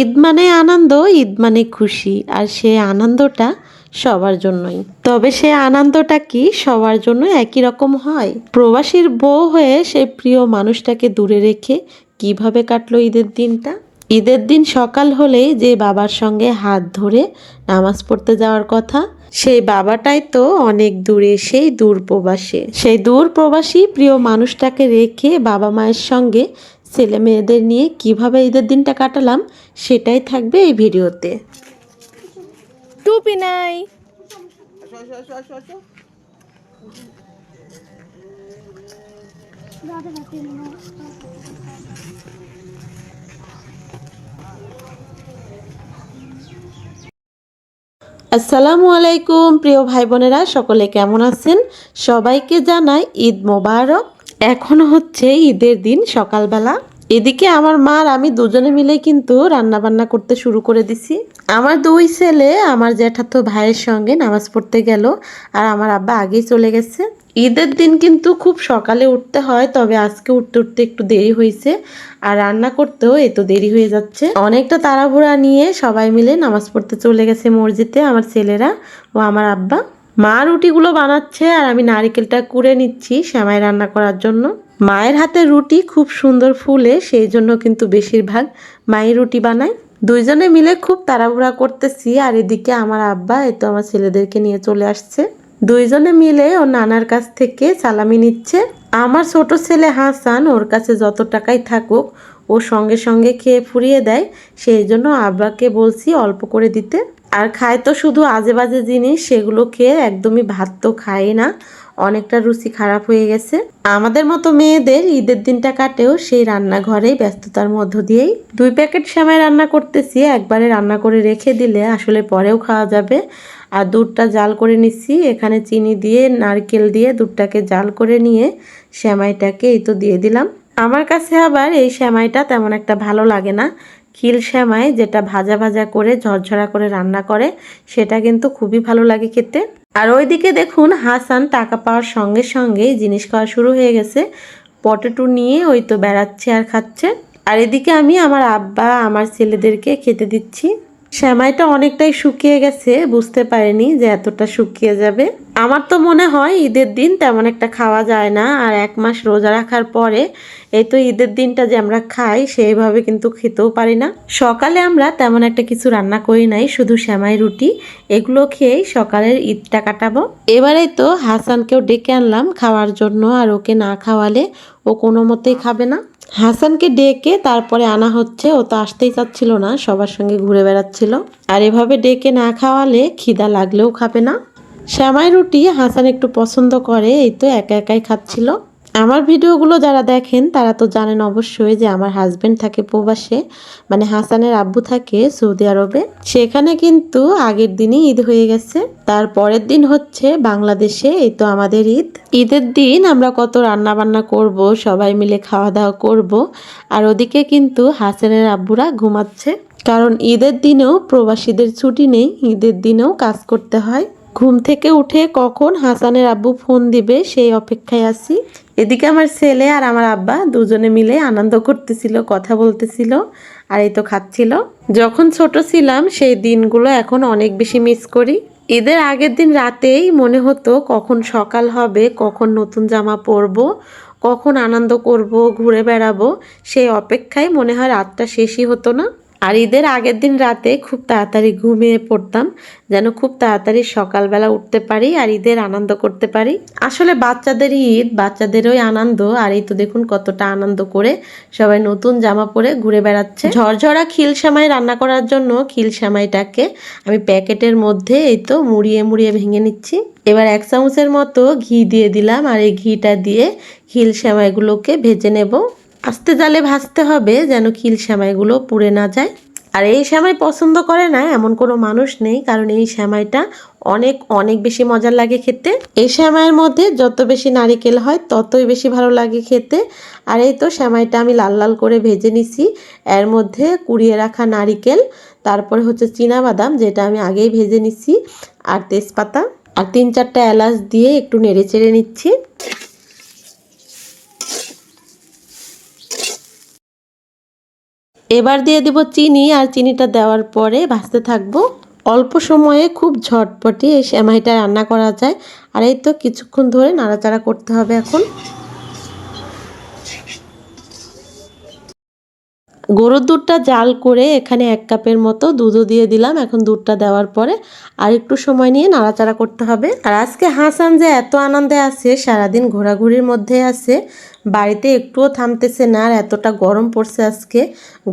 ঈদ মানে আনন্দ, ঈদ মানে খুশি, আর সে আনন্দটা সবার জন্যই। তবে সে আনন্দটা কি সবার জন্য একই রকম হয়? প্রবাসীর বউ হয়ে সে প্রিয় মানুষটাকে দূরে রেখে কীভাবে কাটলো ঈদের দিনটা? ঈদের দিন সকাল হলেই যে বাবার সঙ্গে হাত ধরে নামাজ পড়তে যাওয়ার কথা, সেই বাবাটাই তো অনেক দূরে সেই দূর প্রবাসে সেই দূর প্রবাসী প্রিয় মানুষটাকে রেখে বাবা মায়ের সঙ্গে ছেলে মেয়েদের নিয়ে কীভাবে ঈদের দিনটা কাটালাম সেটাই থাকবে এই ভিডিওতে। টুপি নাই। আসসালামু আলাইকুম প্রিয় ভাই বোনেরা সকলে কেমন আছেন? সবাইকে জানাই ঈদ মোবারক এখন হচ্ছে ঈদের দিন সকালবেলা। এদিকে আমার মা আর আমি দুজনে মিলে কিন্তু রান্না বান্না করতে শুরু করে দিছি। আমার দুই ছেলে, আমার জ্যাঠাতো ভাইয়ের সঙ্গে নামাজ পড়তে গেল আর আমার আব্বা আগেই চলে গেছে। ঈদের দিন কিন্তু খুব সকালে উঠতে হয়, তবে আজকে উঠতে উঠতে একটু দেরি হয়েছে আর রান্না করতেও এত দেরি হয়ে যাচ্ছে। অনেকটা তাড়াহুড়া নিয়ে সবাই মিলে নামাজ পড়তে চলে গেছে মসজিদে, আমার ছেলেরা ও আমার আব্বা। মা রুটিগুলো বানাচ্ছে আর আমি নারিকেলটা কুড়ে নিচ্ছি সেমাই রান্না করার জন্য। মায়ের হাতে রুটি খুব সুন্দর ফুলে, সেই জন্য কিন্তু বেশিরভাগ মাই রুটি বানায় দুইজনে মিলে খুব তাড়াহুড়া করতেছি আর এদিকে আমার আব্বা, এ তো আমার ছেলেদেরকে নিয়ে চলে আসছে। দুইজনে মিলে ও নানার কাছ থেকে সালামি নিচ্ছে। আমার ছোট ছেলে হাসান ওর কাছে যত টাকাই থাকুক, ও সঙ্গে সঙ্গে খেয়ে ফুরিয়ে দেয়। সেই জন্য আব্বাকে বলছি অল্প করে দিতে। আর খায় তো শুধু আজে বাজে জিনিস, সেগুলো খেয়ে একদমই ভাত তো খায় না। অনেকটা রুচি খারাপ হয়ে গেছে। আমাদের মতো মেয়েদের ঈদের দিনটা কাটেও সেই রান্নাঘরেই ব্যস্ততার মধ্য দিয়েই। দুই প্যাকেট সেমাই রান্না করতেছি, একবারে রান্না করে রেখে দিলে আসলে পরেও খাওয়া যাবে। আর দুধটা জাল করে নিচ্ছি, এখানে চিনি দিয়ে, নারকেল দিয়ে দুধটাকে জাল করে নিয়ে সেমাইটাকে এই তো দিয়ে দিলাম। আমার কাছে আবার এই সেমাইটা তেমন একটা ভালো লাগে না। খিল সেমাই যেটা ভাজা ভাজা করে, ঝরঝরা করে রান্না করে, সেটা কিন্তু খুবই ভালো লাগে খেতে। আর ওইদিকে দেখুন হাসান টাকা পাওয়ার সঙ্গে সঙ্গেই জিনিস খাওয়া শুরু হয়ে গেছে। পটেটো নিয়ে ওই তো বেড়াচ্ছে আর খাচ্ছে। আর এদিকে আমি আমার আব্বা, আমার ছেলেদেরকে খেতে দিচ্ছি। শ্যামাইটা অনেকটাই শুকিয়ে গেছে, বুঝতে পারিনি যে এতটা শুকিয়ে যাবে। আমার তো মনে হয় ঈদের দিন তেমন একটা খাওয়া যায় না, আর এক মাস রোজা রাখার পরে এই তো ঈদের দিনটা যে আমরা খাই সেইভাবে কিন্তু খেতেও পারি না। সকালে আমরা তেমন একটা কিছু রান্না করি নাই, শুধু শ্যামাই রুটি, এগুলো খেয়েই সকালের ঈদটা কাটাবো। এবারে তো হাসানকেও ডেকে আনলাম খাওয়ার জন্য, আর ওকে না খাওয়ালে ও কোনো মতেই খাবে না। হাসানকে ডেকে তারপরে আনা হচ্ছে, ও তো আসতেই চাচ্ছিল না, সবার সঙ্গে ঘুরে বেড়াচ্ছিল। আর এভাবে ডেকে না খাওয়ালে খিদা লাগলেও খাবে না। শ্যামাই রুটি হাসান একটু পছন্দ করে, এই তো একা একাই খাচ্ছিল। আমার ভিডিওগুলো যারা দেখেন, তারা তো জানেন অবশ্যই যে আমার হাজব্যান্ড থাকে প্রবাসে মানে হাসানের আব্বু থাকে সৌদি আরবে। সেখানে কিন্তু আগের দিনই ঈদ হয়ে গেছে। তার পরের দিন হচ্ছে বাংলাদেশে, এই তো আমাদের ঈদ। ঈদের দিন আমরা কত রান্না বান্না করব, সবাই মিলে খাওয়া দাওয়া করব, আর ওদিকে কিন্তু হাসানের আব্বুরা ঘুমাচ্ছে। কারণ ঈদের দিনেও প্রবাসীদের ছুটি নেই, ঈদের দিনেও কাজ করতে হয়। ঘুম থেকে উঠে কখন হাসানের আব্বু ফোন দিবে সেই অপেক্ষায় আছি। এদিকে আমার ছেলে আর আমার আব্বা দুজনে মিলে আনন্দ করতেছিল, কথা বলতেছিল আর এই তো খাচ্ছিল। যখন ছোট ছিলাম সেই দিনগুলো এখন অনেক বেশি মিস করি। ঈদের আগের দিন রাতেই মনে হতো কখন সকাল হবে, কখন নতুন জামা পরবো, কখন আনন্দ করব, ঘুরে বেড়াবো। সেই অপেক্ষায় মনে হয় রাতটা শেষই হতো না। আর ঈদের আগের দিন রাতে খুব তাড়াতাড়ি ঘুমিয়ে পড়তাম, যেন খুব তাড়াতাড়ি সকালবেলা উঠতে পারি আর ঈদের আনন্দ করতে পারি। আসলে বাচ্চাদের ঈদ, বাচ্চাদেরই আনন্দ, আর এই তো দেখুন কতটা আনন্দ করে সবাই নতুন জামা পরে ঘুরে বেড়াচ্ছে। ঝরঝরা খিল সেমাই রান্না করার জন্য খিল সেমাইটাকে আমি প্যাকেটের মধ্যে এই তো মুড়িয়ে মুড়িয়ে ভেঙে নিচ্ছি। এবার এক চামচের মতো ঘি দিয়ে দিলাম আর এই ঘিটা দিয়ে খিল সেমাইগুলোকে ভেজে নেব। আস্তে জালে ভাজতে হবে যেন খিল সেমাইগুলো পুড়ে না যায়। আর এই শ্যামাই পছন্দ করে না, এমন কোনো মানুষ নেই, কারণ এই শ্যামাইটা অনেক অনেক বেশি মজার লাগে খেতে। এই সেমাইয়ের মধ্যে যত বেশি নারিকেল হয়, ততই বেশি ভালো লাগে খেতে। আর এই তো শ্যামাইটা আমি লাল লাল করে ভেজে নিছি। এর মধ্যে কুড়িয়ে রাখা নারিকেল, তারপরে হচ্ছে বাদাম যেটা আমি আগেই ভেজে নিছি, আর তেজপাতা। আর তিন চারটা এলাচ দিয়ে একটু নেড়ে চেড়ে নিচ্ছি। এবার দিয়ে দিব চিনি, আর চিনিটা দেওয়ার পরে ভাজতে থাকব। অল্প সময়ে খুব ঝটপটি এই সেমাইটা রান্না করা যায়। আর এই তো কিছুক্ষণ ধরে নাড়াচাড়া করতে হবে এখন। গরুর দুধটা জাল করে এখানে এক কাপের মতো দুধও দিয়ে দিলাম এখন দুধটা দেওয়ার পরে। আর একটু সময় নিয়ে নাড়াচাড়া করতে হবে। আর আজকে হাসান যে এত আনন্দে আছে, সারাদিন ঘোরাঘুরির মধ্যে আছে বাড়িতে একটুও থামতেছে না আর এতটা গরম পড়ছে আজকে।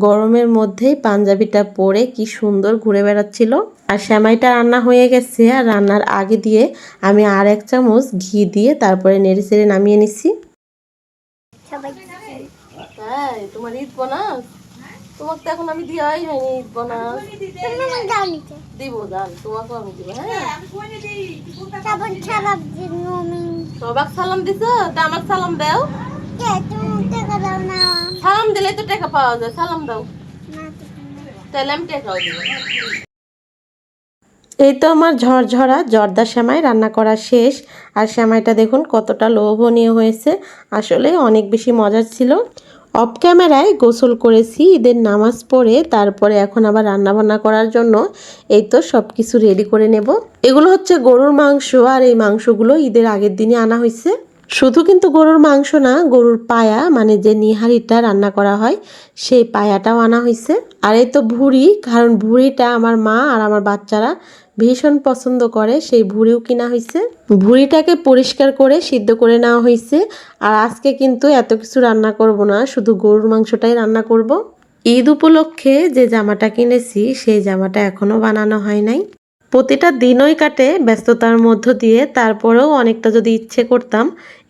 গরমের মধ্যেই পাঞ্জাবিটা পরে কি সুন্দর ঘুরে বেড়াচ্ছিল। আর সেমাইটা রান্না হয়ে গেছে আর রান্নার আগে দিয়ে আমি আর এক চামচ ঘি দিয়ে তারপরে নেড়ে চেড়ে নামিয়ে নিছি তোমার ঈদ বোনাস? তোমাকে তো এখন আমি দিয়াই হয়নি ঈদ বোনাস। তুমি আমার দাও নিচে। দিব জান তোমাকেও আমি দিব হ্যাঁ? খারাপ জন্য আমি সবাক সালাম দিছ? তা আমাকে সালাম দাও। তো টাকা পাওয়া যায়? সালাম দাও। তাহলে আমি টাকাও এই তো আমার ঝরঝরা, জর্দা সেমাই রান্না করা শেষ। আর শ্যামাইটা দেখুন কতটা লোভনীয় হয়েছে। আসলে অনেক বেশি মজার ছিল। অফ ক্যামেরায় গোসল করেছি, ঈদের নামাজ পড়ে, তারপরে এখন আবার রান্না বান্না করার জন্য। এই তো সব কিছু রেডি করে নেব। এগুলো হচ্ছে গরুর মাংস, আর এই মাংসগুলো ঈদের আগের দিনে আনা হয়েছে। শুধু কিন্তু গরুর মাংস না, গরুর পায়া মানে যে নিহারিটা রান্না করা হয়, সেই পায়াটাও আনা হয়েছে আর এই তো ভুড়ি, কারণ ভুড়িটা আমার মা আর আমার বাচ্চারা ভীষণ পছন্দ করে, সেই ভুড়িও কিনা হয়েছে ভুড়িটাকে পরিষ্কার করে সিদ্ধ করে নেওয়া হয়েছে আর আজকে কিন্তু এত কিছু রান্না করব না, শুধু গরুর মাংসটাই রান্না করব। ঈদ উপলক্ষে যে জামাটা কিনেছি, সেই জামাটা এখনও বানানো হয় নাই। প্রতিটা দিনই কাটে ব্যস্ততার মধ্য দিয়ে, তারপরেও অনেকটা যদি ইচ্ছে করতাম,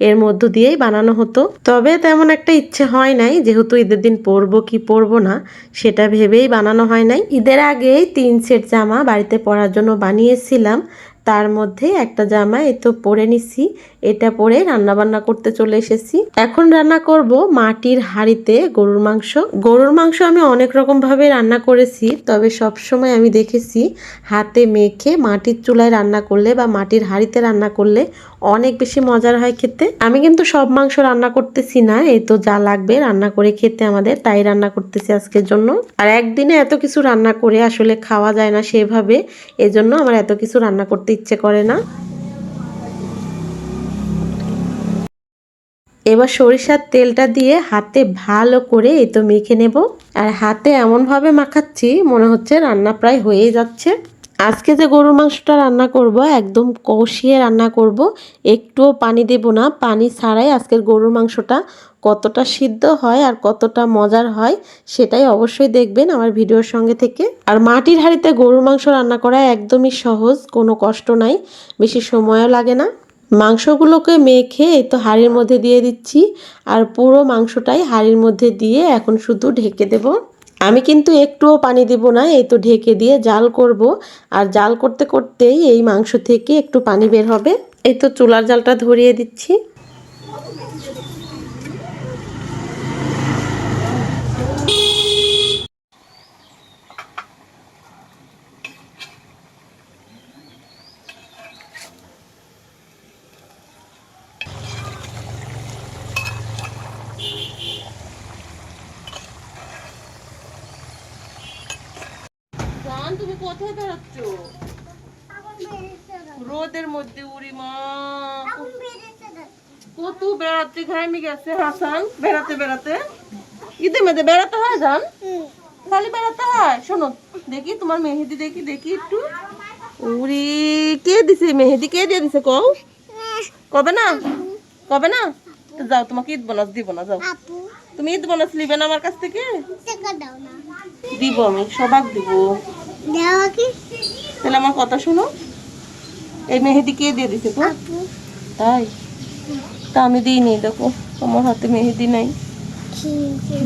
এর মধ্য দিয়েই বানানো হতো। তবে তেমন একটা ইচ্ছে হয় নাই, যেহেতু ঈদের দিন পরবো কি পরবো না, সেটা ভেবেই বানানো হয় নাই। ঈদের আগেই তিন সেট জামা বাড়িতে পরার জন্য বানিয়েছিলাম। তার মধ্যে একটা জামা এই তো পরে নিছি। এটা পরে রান্না বান্না করতে চলে এসেছি। এখন রান্না করব মাটির হাঁড়িতে গরুর মাংস। গরুর মাংস আমি অনেক রকম ভাবে রান্না করেছি, তবে সব সময় আমি দেখেছি হাতে মেখে মাটির চুলায় রান্না করলে বা মাটির হাঁড়িতে রান্না করলে অনেক বেশি মজার হয় খেতে। আমি কিন্তু সব মাংস রান্না করতেছি না, এই তো যা লাগবে রান্না করে খেতে আমাদের, তাই রান্না করতেছি আজকের জন্য। আর একদিনে এত কিছু রান্না করে আসলে খাওয়া যায় না সেভাবে, এজন্য আমার এত কিছু রান্না করতে ইচ্ছে করে না। এবার সরিষার তেলটা দিয়ে হাতে ভালো করে এই তো মেখে নেব। আর হাতে এমনভাবে মাখাচ্ছি, মনে হচ্ছে রান্না প্রায় হয়েই যাচ্ছে। আজকে যে গরুর মাংসটা রান্না করব, একদম কষিয়ে রান্না করব, একটুও পানি দেব না। পানি ছাড়াই আজকের গরুর মাংসটা কতটা সিদ্ধ হয় আর কতটা মজার হয় সেটাই অবশ্যই দেখবেন আমার ভিডিওর সঙ্গে থেকে। আর মাটির হাঁড়িতে গরুর মাংস রান্না করা একদমই সহজ, কোনো কষ্ট নাই, বেশি সময়ও লাগে না। মাংসগুলোকে মেখে এই তো হাঁড়ির মধ্যে দিয়ে দিচ্ছি, আর পুরো মাংসটাই হাঁড়ির মধ্যে দিয়ে এখন শুধু ঢেকে দেব। আমি কিন্তু একটুও পানি দিব না, এই তো ঢেকে দিয়ে জাল করব। আর জাল করতে করতেই এই মাংস থেকে একটু পানি বের হবে। এই তো চুলার জালটা ধরিয়ে দিচ্ছি। তুমি কোথায় বেরোচ্ছ। রোদের মধ্যে উড়ি মা। কত বেড়াতে ঘামি গেছে হাসান? বেড়াতে বেড়াতে? ঈদে মেয়েদের বেড়াতে হয় জান? খালি বেড়াতে হয়? শোনো দেখি তোমার মেহেদি দেখি দেখি একটু। উরি কে দিছে মেহেদি? কে দিয়ে দিছে কও? কবে না? কবে না? যাও তোমাকে ঈদ বোনাস দিব না যাও। তুমি ঈদ বোনাস নিবে না আমার কাছ থেকে? দিব আমি সবাক দিব। তাহলে আমার কথা শোনো। এই মেহেদি কে দিয়ে দিছে তো? তাই? তা আমি দিইনি দেখো। আমার হাতে মেহেদি নাই।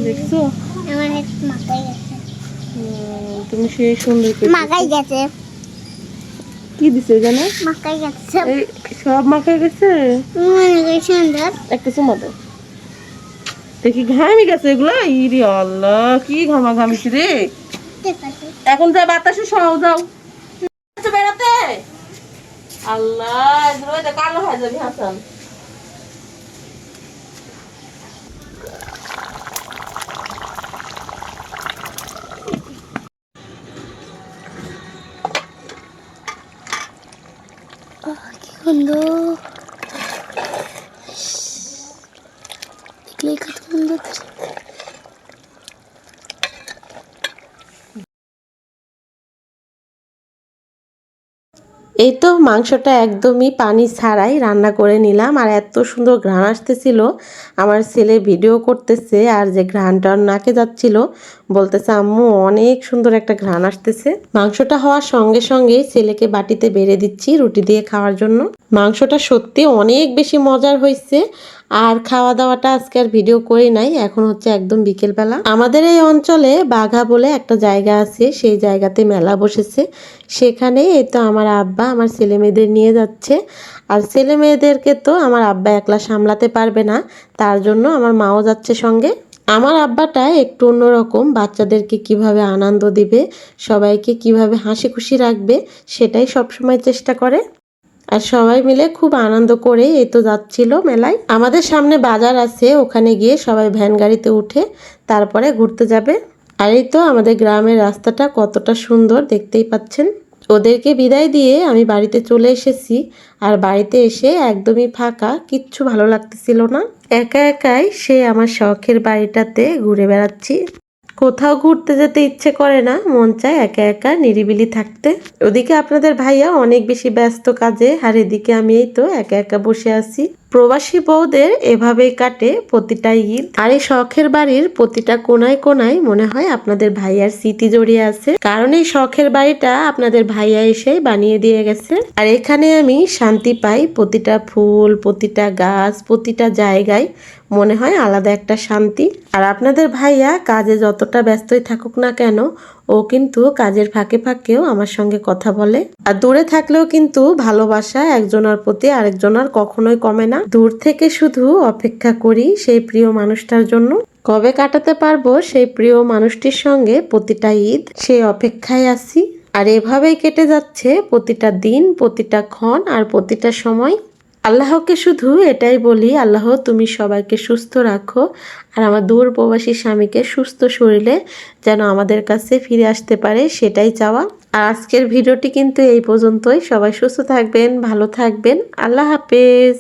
দেখছ? আমার গেছে। তুমি সেই সুন্দর মাকাই গেছে। কি দিছে জানো? মাকাই গেছে। এই সব মাখায় গেছে? সুন্দর। একটা চুমা দাও। দেখি ঘামি গেছে এগুলো? ইরি আল্লাহ কি ঘামা ঘামিছি রে এখন যা বাতাসে সহ যাও। বেড়াতে? আল্লাহ কালো হয়ে যাবি হাসান সুন্দর দেখলে কত সুন্দর এই তো মাংসটা একদমই পানি ছাড়াই রান্না করে নিলাম, আর এত সুন্দর ঘ্রাণ আসতেছিল। আমার ছেলে ভিডিও করতেছে, আর যে ঘ্রাণটা নাকে যাচ্ছিল, বলতেছে, আম্মু, অনেক সুন্দর একটা ঘ্রাণ আসতেছে। মাংসটা হওয়ার সঙ্গে সঙ্গে ছেলেকে বাটিতে বেড়ে দিচ্ছি রুটি দিয়ে খাওয়ার জন্য। মাংসটা সত্যি অনেক বেশি মজার হয়েছে। আর খাওয়া দাওয়াটা আজকে আর ভিডিও করি নাই, এখন হচ্ছে একদম বিকেলবেলা। আমাদের এই অঞ্চলে বাঘা বলে একটা জায়গা আছে, সেই জায়গাতে মেলা বসেছে। সেখানে এই তো আমার আব্বা আমার ছেলে মেয়েদের নিয়ে যাচ্ছে। আর ছেলে মেয়েদেরকে তো আমার আব্বা একলা সামলাতে পারবে না, তার জন্য আমার মাও যাচ্ছে সঙ্গে। আমার আব্বাটা একটু অন্যরকম, বাচ্চাদেরকে কীভাবে আনন্দ দিবে, সবাইকে কীভাবে হাসি খুশি রাখবে, সেটাই সবসময় চেষ্টা করে। আর সবাই মিলে খুব আনন্দ করে এই তো যাচ্ছিল মেলায়। আমাদের সামনে বাজার আছে, ওখানে গিয়ে সবাই ভ্যান গাড়িতে উঠে তারপরে ঘুরতে যাবে। আর এই তো আমাদের গ্রামের রাস্তাটা কতটা সুন্দর দেখতেই পাচ্ছেন। ওদেরকে বিদায় দিয়ে আমি বাড়িতে চলে এসেছি। আর বাড়িতে এসে একদমই ফাঁকা, কিচ্ছু ভালো লাগতেছিল না। একা একাই সে আমার শখের বাড়িটাতে ঘুরে বেড়াচ্ছি। কোথাও ঘুরতে যেতে ইচ্ছে করে না, মন চায় একা একা নিরিবিলি থাকতে। ওদিকে আপনাদের ভাইয়া অনেক বেশি ব্যস্ত কাজে, আর এদিকে আমি এই তো একা একা বসে আছি। প্রবাসী বউদের এভাবেই কাটে প্রতিটা ঈদ। আর এই শখের বাড়ির প্রতিটা কোনায় কোনায় মনে হয় আপনাদের ভাইয়ার স্মৃতি জড়িয়ে আছে। কারণ এই শখের বাড়িটা আপনাদের ভাইয়া এসে বানিয়ে দিয়ে গেছে। আর এখানে আমি শান্তি পাই, প্রতিটা ফুল, প্রতিটা গাছ, প্রতিটা জায়গায় মনে হয় আলাদা একটা শান্তি। আর আপনাদের ভাইয়া কাজে যতটা ব্যস্তই থাকুক না কেন ও কিন্তু কাজের ফাঁকে ফাঁকেও আমার সঙ্গে কথা বলে। আর দূরে থাকলেও কিন্তু ভালোবাসা একজনের প্রতি আরেকজনের কখনোই কমে না। দূর থেকে শুধু অপেক্ষা করি সেই প্রিয় মানুষটার জন্য। কবে কাটাতে পারব সেই প্রিয় মানুষটির সঙ্গে প্রতিটা ঈদ সেই অপেক্ষায় আছি। আর এভাবেই কেটে যাচ্ছে প্রতিটা দিন, প্রতিটা ক্ষণ আর প্রতিটা সময়। আল্লাহকে শুধু এটাই বলি, আল্লাহ তুমি সবাইকে সুস্থ রাখো আর আমার দূর প্রবাসী স্বামীকে সুস্থ শরীরে যেন আমাদের কাছে ফিরে আসতে পারে সেটাই চাওয়া। আর আজকের ভিডিওটি কিন্তু এই পর্যন্তই। সবাই সুস্থ থাকবেন, ভালো থাকবেন। আল্লাহ হাফেজ।